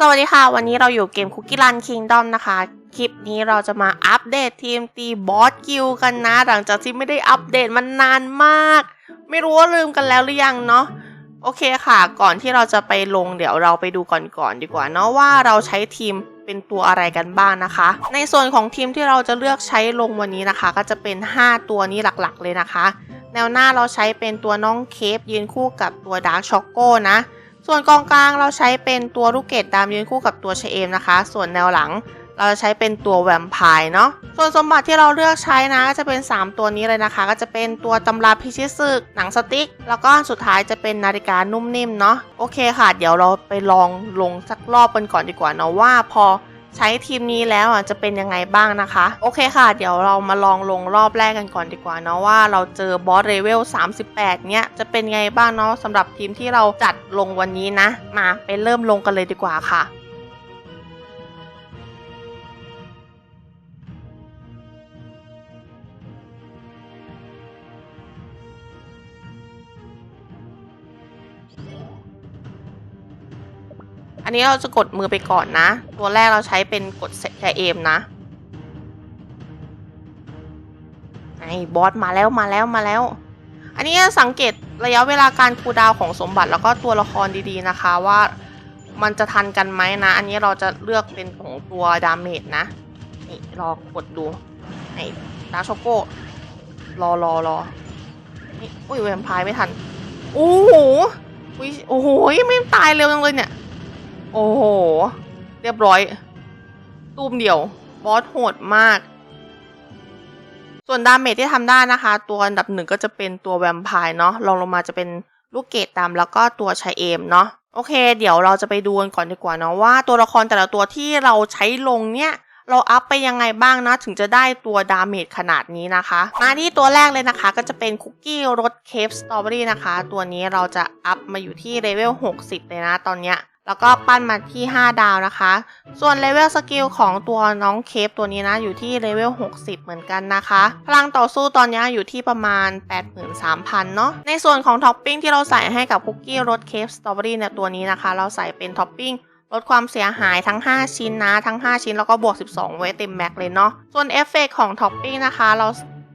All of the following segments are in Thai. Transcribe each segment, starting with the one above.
สวัสดีค่ะ วันนี้เราอยู่เกม Cookie Run Kingdom นะคะ คลิปนี้เราจะมาอัปเดตทีมตีบอสกิลกันนะ หลังจากที่ไม่ได้อัปเดตมันนานมาก ไม่รู้ว่าลืมกันแล้วหรือยังเนาะโอเคค่ะ ก่อนที่เราจะไปลงเดี๋ยวเราไปดูก่อนๆดีกว่าเนาะว่าเราใช้ทีมเป็นตัวอะไรกันบ้างนะคะ ในส่วนของทีมที่เราจะเลือกใช้ลงวันนี้นะคะ ก็จะเป็น 5 ตัวนี้หลักๆเลยนะคะ แนวหน้าเราใช้เป็นตัวน้องเคฟยืนคู่กับตัวดาร์ c ช็อกโกนะ ส่วนกองกลางเราใช้เป็นตัวลูกเกดดำยืนคู่กับตัวเชเอมนะคะ ส่วนแนวหลังเราจะใช้เป็นตัวแวมไพร์เนาะ ส่วนสมบัติที่เราเลือกใช้นะก็จะเป็น 3 ตัวนี้เลยนะคะ ก็จะเป็นตัวตำราพิชิตศึก หนังสติ๊ก แล้วก็สุดท้ายจะเป็นนาฬิกานุ่มนิ่มเนาะ โอเคค่ะ เดี๋ยวเราไปลองลงสักรอบกันก่อนดีกว่าเนาะว่าพอ ใช้ทีมนี้แล้วอะจะเป็นยังไงบ้างนะคะ โอเคค่ะ เดี๋ยวเรามาลองลงรอบแรกกันก่อนดีกว่าเนาะว่าเราเจอบอสเลเวล 38 เนี้ยจะเป็นไงบ้างเนาะสำหรับทีมที่เราจัดลงวันนี้นะ มาไปเริ่มลงกันเลยดีกว่าค่ะ อันนี้เราจะกดมือไปก่อนนะ ตัวแรกเราใช้เป็นกดเซตแคเอมนะไอ้บอสมาแล้วมาแล้วมาแล้ว อันนี้สังเกตระยะเวลาการคูดาวของสมบัติแล้วก็ตัวละครดีๆนะคะว่ามันจะทันกันไหมนะ อันนี้เราจะเลือกเป็นของตัวดาเมจนะ นี่รอกดดูไอ้ดาร์ชโกรอรอรอนี่อุ้ยแวมพร์ไม่ทัน โอ้โหอุ๊ยโอ้โห ไม่ตายเร็วจังเลยเนี่ย โอ้โห เรียบร้อย ตูมเดี่ยว บอสโหดมาก ส่วนดาเมจที่ทำได้นะคะ ตัวอันดับหนึ่งก็จะเป็นตัวแวมไพร์เนาะรองลงมาจะเป็นลูกเกดดำแล้วก็ตัวชายเอมเนาะโอเค เดี๋ยวเราจะไปดูกันก่อนดีกว่าเนาะว่าตัวละครแต่ละตัวที่เราใช้ลงเนี่ยเราอัพไปยังไงบ้างนะ ถึงจะได้ตัวดาเมจขนาดนี้นะคะ มาที่ตัวแรกเลยนะคะ ก็จะเป็นคุกกี้รสเคฟสตรอเบอรี่นะคะ ตัวนี้เราจะอัพมาอยู่ที่เลเวล 60 เลยนะ ตอนเนี้ย แล้วก็ปั้นมาที่ 5 ดาวนะคะ ส่วนเลเวลสกิลของตัวน้องเคฟตัวนี้นะอยู่ที่เลเวล 60 เหมือนกันนะคะ พลังต่อสู้ตอนนี้อยู่ที่ประมาณ 83,000 เนาะ ในส่วนของท็อปปิ้งที่เราใส่ให้กับคุกกี้รสเคฟสตรอเบอรี่เนี่ยตัวนี้นะคะ เราใส่เป็นท็อปปิ้งลดความเสียหายทั้ง 5 ชิ้นนะ ทั้ง 5 ชิ้นแล้วก็บวก 12 ไว้เต็มแม็กเลยเนาะ ส่วนเอฟเฟกของท็อปปิ้งนะคะเรา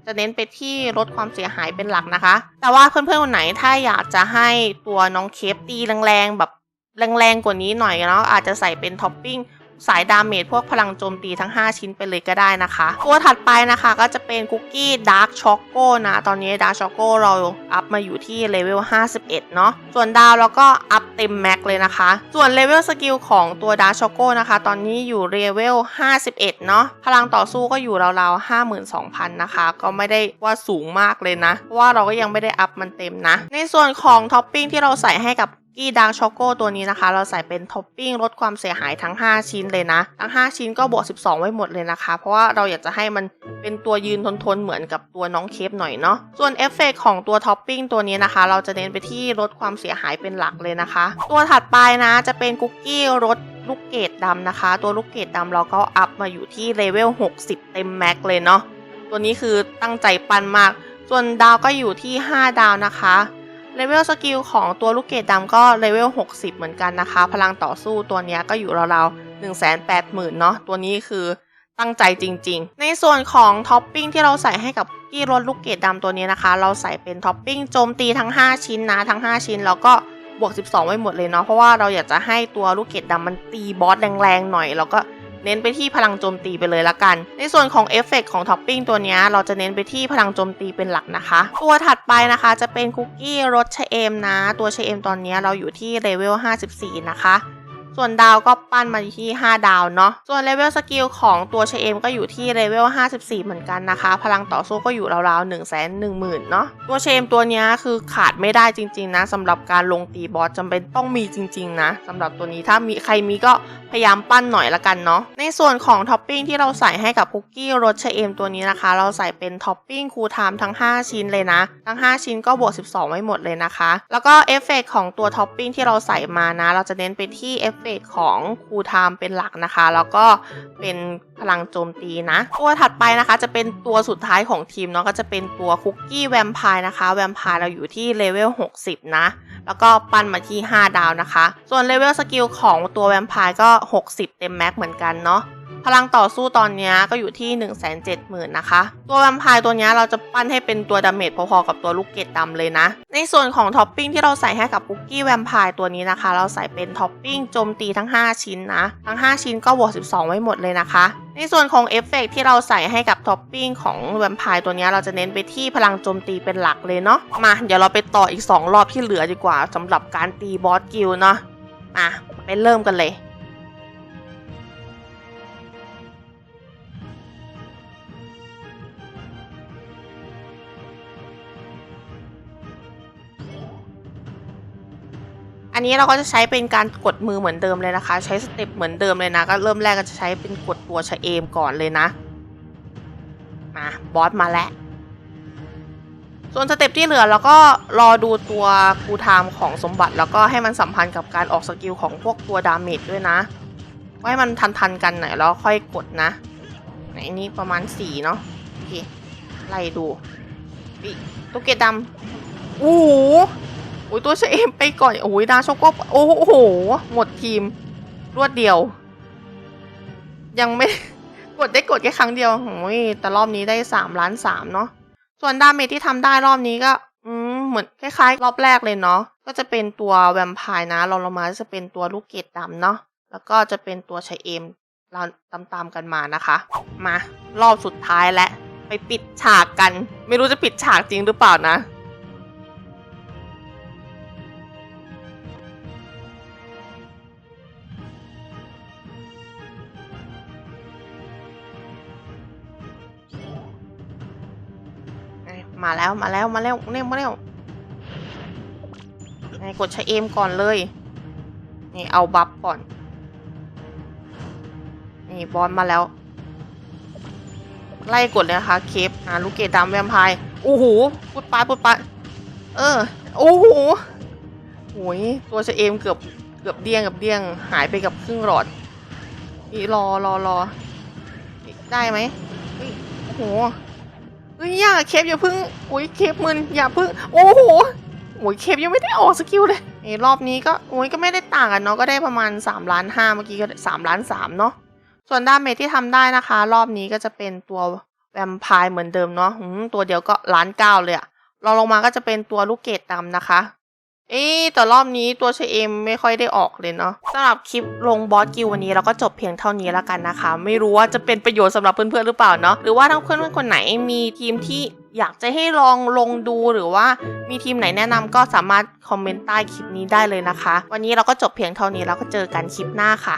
จะเน้นไปที่ลดความเสียหายเป็นหลักนะคะ แต่ว่าเพื่อนๆคนไหนถ้าอยากจะให้ตัวน้องเคฟตีแรงๆแบบ แรงๆกว่านี้หน่อยเนาะอาจจะใส่เป็นท็อปปิ้งสายดาเมจพวกพลังโจมตีทั้ง 5 ชิ้นไปเลยก็ได้นะคะ ตัวถัดไปนะคะก็จะเป็นคุกกี้ดาร์กช็อกโกนะ ตอนนี้ดาร์กช็อกโกเราอัพมาอยู่ที่เลเวล 51 เนาะส่วนดาวเราก็อัพเต็มแม็กเลยนะคะ ส่วนเลเวลสกิลของตัวดาร์กช็อกโกนะคะ ตอนนี้อยู่เลเวล 51 เนาะพลังต่อสู้ก็อยู่ราวๆ 52,000 นะคะ ก็ไม่ได้ว่าสูงมากเลยนะ เพราะว่าเราก็ยังไม่ได้อัพมันเต็มนะ ในส่วนของท็อปปิ้งที่เราใส่ให้กับ กี้ดาร์กช็อกโกตัวนี้นะคะ เราใส่เป็นท็อปปิ้งลดความเสียหายทั้ง 5 ชิ้นเลยนะ ทั้ง 5 ชิ้นก็บวก 12 ไว้หมดเลยนะคะ เพราะว่าเราอยากจะให้มันเป็นตัวยืนทนๆ เหมือนกับตัวน้องเคฟหน่อยเนาะส่วนเอฟเฟกของตัวท็อปปิ้งตัวนี้นะคะ เราจะเน้นไปที่ลดความเสียหายเป็นหลักเลยนะคะ ตัวถัดไปนะจะเป็นคุกกี้รสลูกเกดดำนะคะ ตัวลูกเกดดำเราก็อัพมาอยู่ที่เลเวล60 เต็มแม็กเลยเนาะตัวนี้คือตั้งใจปั้นมาก ส่วนดาวก็อยู่ที่ 5 ดาวนะคะ เลเวลสกิลของตัวลูกเกดดำก็เลเวล 60 เหมือนกันนะคะ พลังต่อสู้ตัวนี้ก็อยู่ราวๆ180,000เนาะตัวนี้คือตั้งใจจริง ๆ ในส่วนของท็อปปิ้งที่เราใส่ให้กับกี้รถลูกเกดดำตัวนี้นะคะ เราใส่เป็นท็อปปิ้งโจมตีทั้ง 5 ชิ้นนะทั้ง 5 ชิ้น แล้วก็บวก 12 ไว้หมดเลยเนาะเพราะว่าเราอยากจะให้ตัวลูกเกดดำมันตีบอสแรงๆหน่อยแล้วก็ เน้นไปที่พลังโจมตีไปเลยละกัน ในส่วนของเอฟเฟกของท็อปปิ้งตัวนี้เราจะเน้นไปที่พลังโจมตีเป็นหลักนะคะ ตัวถัดไปนะคะจะเป็นคุกกี้รสชเอมนะ ตัวชเอมตอนนี้เราอยู่ที่เลเวล54 นะคะ ส่วนดาวก็ปั้นมาที่ 5 ดาวเนาะ ส่วนเลเวลสกิลของตัวเชเอมก็อยู่ที่เลเวล 54 เหมือนกันนะคะ พลังต่อสู้ก็อยู่ราวๆ1 1 0 0 0 0 เนาะ ตัวเชเอมตัวนี้คือขาดไม่ได้จริงๆนะสำหรับการลงตีบอสจำเป็นต้องมีจริงๆนะสำหรับตัวนี้ถ้ามีใครมีก็พยายามปั้นหน่อยละกันเนาะ ในส่วนของท็อปปิ้งที่เราใส่ให้กับคุกกี้รสเชเอมตัวนี้นะคะ เราใส่เป็นท็อปปิ้งคูลไทม์ทั้ง 5 ชิ้นเลยนะ ทั้ง 5 ชิ้นก็บวก 12 ไว้หมดเลยนะคะ แล้วก็เอฟเฟกของตัวท็อปปิ้งที่เราใส่มานะ เราจะเน้นไปที่เอฟเฟกของคูลไทม์เป็นหลักนะคะ แล้วก็เป็นพลังโจมตีนะ ตัวถัดไปนะคะจะเป็นตัวสุดท้ายของทีมเนาะก็จะเป็นตัวคุกกี้แวมไพร์นะคะ แวมไพร์เราอยู่ที่เลเวล 60 นะ แล้วก็ปั้นมาที่ 5 ดาวนะคะ ส่วนเลเวลสกิลของตัวแวมไพร์ก็ 60 เต็มแม็กเหมือนกันเนาะ พลังต่อสู้ตอนนี้ก็อยู่ที่ 1 7 0 0 0 0นะคะ ตัวแวมไพร์ตัวนี้เราจะปั้นให้เป็นตัวดาเมจพอๆกับตัวลูกเกดดำเลยนะ ในส่วนของท็อปปิ้งที่เราใส่ให้กับคุกกี้แวมไพร์ตัวนี้นะคะ เราใส่เป็นท็อปปิ้งโจมตีทั้ง 5 ชิ้นนะ ทั้ง 5 ชิ้นก็บวก 12 ไว้หมดเลยนะคะ ในส่วนของเอฟเฟกต์ที่เราใส่ให้กับท็อปปิ้งของแวมไพร์ตัวนี้เราจะเน้นไปที่พลังโจมตีเป็นหลักเลยเนาะ มาเดี๋ยวเราไปต่ออีก 2 รอบที่เหลือดีกว่าสำหรับการตีบอสกิลเนาะ มาไปเริ่มกันเลย นนี้เราก็จะใช้เป็นการกดมือเหมือนเดิมเลยนะคะ ใช้สเต็ปเหมือนเดิมเลยนะ ก็เริ่มแรกก็จะใช้เป็นกดตัวชะเอมก่อนเลยนะ มาบอสมาแล้ว ส่วนสเต็ปที่เหลือเราก็รอดูตัวคูลไทม์ของสมบัติ แล้วก็ให้มันสัมพันธ์กับการออกสกิลของพวกตัวดาเมจด้วยนะว่าให้มันทันทันๆกันหน่อยแล้วค่อยกดนะไหนนี่ประมาณสี่เนาะโอเคไล่ดูตุ๊กเกตดำโอ้โห อ้ยตัวเชเอมไปก่อนโอ้ยดาโชโกโอ้โห หมดทีม รวดเดียว ยังไม่กดได้กดแค่ครั้งเดียวโอ้ยแต่รอบนี้ได้สามล้านสามเนาะส่วนดาเมจที่ทำได้รอบนี้ก็อืมเหมือนคล้ายๆ รอบแรกเลยเนาะก็จะเป็นตัวแวมไพร์นะรองลงมาจะเป็นตัวลูกเกดดำเนาะแล้วก็จะเป็นตัวไชเอมเราตามๆกันมานะคะ มารอบสุดท้ายและ ไปปิดฉากกัน ไม่รู้จะปิดฉากจริงหรือเปล่านะ มาแล้วมาแล้วมาแล้วเร็วมาเร็วไงกดใช้เอมก่อนเลย นี่เอาบัฟก่อน นี่บอลมาแล้ว ไล่กดเลยนะคะเคปอ่าลูกเกดดำแวมไพร์โอ้โหปุดปาดปุดปาดเออ โอ้โหโอ้ยตัวเชเอมเกือบเกือบเดี้ยงเกือบเดี้ยงหายไปกับครึ่งหลอดนี่รอรอรอได้ไหมโอ้โห เฮ้ยอย่าเคปอย่าพึ่งโอ้ยเคปมึนอย่าพึ่งโอ้โหโอ้ยเคปยังไม่ได้ออกสกิลเลยไอ้รอบนี้ก็โอ้ยก็ไม่ได้ต่างกันเนาะก็ได้ประมาณ3ล้านห้าเมื่อกี้ก็สามล้านสามเนาะส่วนดาเมจที่ทำได้นะคะ รอบนี้ก็จะเป็นตัวแวมไพร์เหมือนเดิมเนาะหืมตัวเดียวก็ล้านเก้าเลยอะรองลงมาก็จะเป็นตัวลูกเกดดำนะคะ เอ๊แต่รอบนี้ตัวเชเอมไม่ค่อยได้ออกเลยเนาะสำหรับคลิปลงบอสกิววันนี้เราก็จบเพียงเท่านี้แล้วกันนะคะ ไม่รู้ว่าจะเป็นประโยชน์สำหรับเพื่อนๆหรือเปล่าเนาะหรือว่าทั้งเพื่อนๆคนไหนมีทีมที่อยากจะให้ลองลงดูหรือว่ามีทีมไหนแนะนำก็สามารถคอมเมนต์ใต้คลิปนี้ได้เลยนะคะ วันนี้เราก็จบเพียงเท่านี้แล้วก็เจอกันคลิปหน้าค่ะ